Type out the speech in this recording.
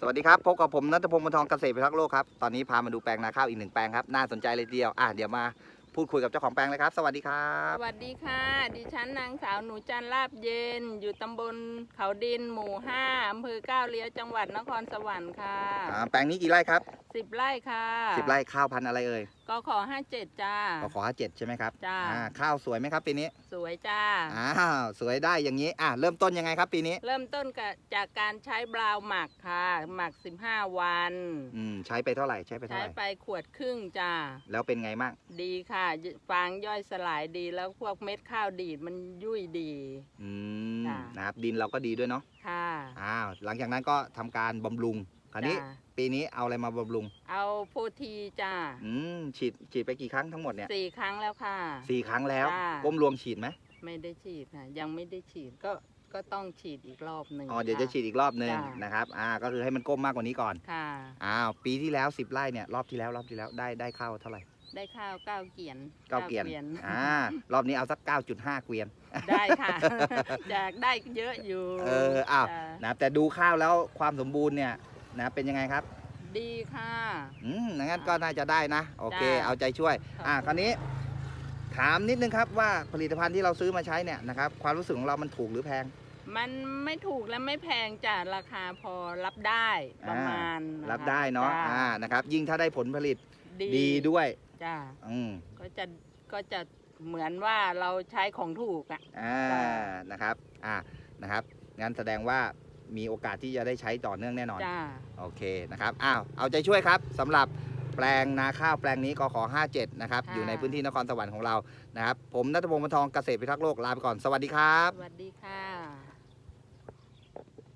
สวัสดีครับพบกับผมนัทพงศ์มนทองเกษตรพิทักษ์โลกครับตอนนี้พามาดูแปลงนาข้าวอีกหนึ่งแปลงครับน่าสนใจเลยทีเดียวอะเดี๋ยวมาพูดคุยกับเจ้าของแปลงเลยครับ สวัสดีครัสบวัสดีค่ะ ดิฉันนางสาวหนูจันทร์ลาบเย็น อยู่ตำบลเขาดินหมู่ห้าอำเภอก้าวเลี้ยวจังหวัดนครสวรรค์ค่ะอ่าแปลงนี้กี่ไร่ครับ สิบไร่ค่ะสิบไร่ข้าวพันธุ์อะไรเอ่ยก็ขอห้าเจ็ดจ้าก็ขอห้าเจ็ดใช่ไหมครับจ้าอ่าข้าวสวยไหมครับปีนี้ สวยจ้าอ้าวสวยได้อย่างนี้อะเริ่มต้นยังไงครับปีนี้ เริ่มต้นกับจากการใช้บราวน์หมักค่ะ หมัก15วันอืมใช้ไปเท่าไหร่ใช้ไปเท่าใช้ไหร่ไปขวดครึ่งจ้าแล้วเป็นไงบ้างดีค่ะฟางย่อยสลายดีแล้วพวกเม็ดข้าวดีดมันยุ่ยดีอืมจ้ะนะครับดินเราก็ดีด้วยเนาะค่ะอ้าวหลังจากนั้นก็ทำการบำรุง คราวนี้จ้าปีนี้เอาอะไรมาบำรุง เอาโพธีจ้าอืมฉีดฉีดไปกี่ครั้งทั้งหมดเนี่ยสี่ครั้งแล้วค่ะ สี่ครั้งแล้วจ้าก้มรวงฉีดไหมไม่ได้ฉีดค่ะยังไม่ได้ฉีดก็ก็ต้องฉีดอีกรอบหนึ่งอ๋อเดี๋ยวจะค่ฉีดอีกรอบหนึ่งจ้ะ นะครับอ่าก็คือให้มันก้มมากกว่านี้ก่อนค่ะ อ้าวปีที่แล้ว 10ไร่เนี่ยรอบที่แล้วรอบที่แล้วได้ได้ข้าวเท่าไหร่ได้ข้าวเก้าเกียนเก้าเกวียนอ่ารอบนี้เอาสัก 9.5 เกวียน ได้ค่ะอยากได้เยอะอยู่เอออ้าว จ้ะ นะแต่ดูข้าวแล้วความสมบูรณ์เนี่ย นะเป็นยังไงครับ ดีค่ะอืมงั้นก็น่าจะได้นะ โอเคจ้ะเอาใจช่วยขอบอ่าคุณคราวนี้ ถามนิดนึงครับว่าผลิตภัณฑ์ที่เราซื้อมาใช้เนี่ยนะครับความรู้สึกของเรามันถูกหรือแพง มันไม่ถูกและไม่แพงจ้ะราคาพอรับได้ประมาณอ่นะคะรับได้เนาะจ้อ่านะครับ ยิ่งถ้าได้ผลผลิตดีดีด้วยจ้าอืมก็จะก็จะเหมือนว่าเราใช้ของถูกอะอ่าจ้ะนะครับ อ่านะครับงั้นแสดงว่า มีโอกาสที่จะได้ใช้ต่อเนื่องแน่นอน จ้า โอเคนะครับ อ้าว เอาใจช่วยครับสำหรับแปลงนาข้าวแปลงนี้กขอ57 นะครับ ค่ะ อยู่ในพื้นที่นครสวรรค์ของเรา นะครับ ผมนัทพงศ์มนทองเกษตรพิทักษ์โลก ลาไปก่อน สวัสดีครับ สวัสดีค่ะ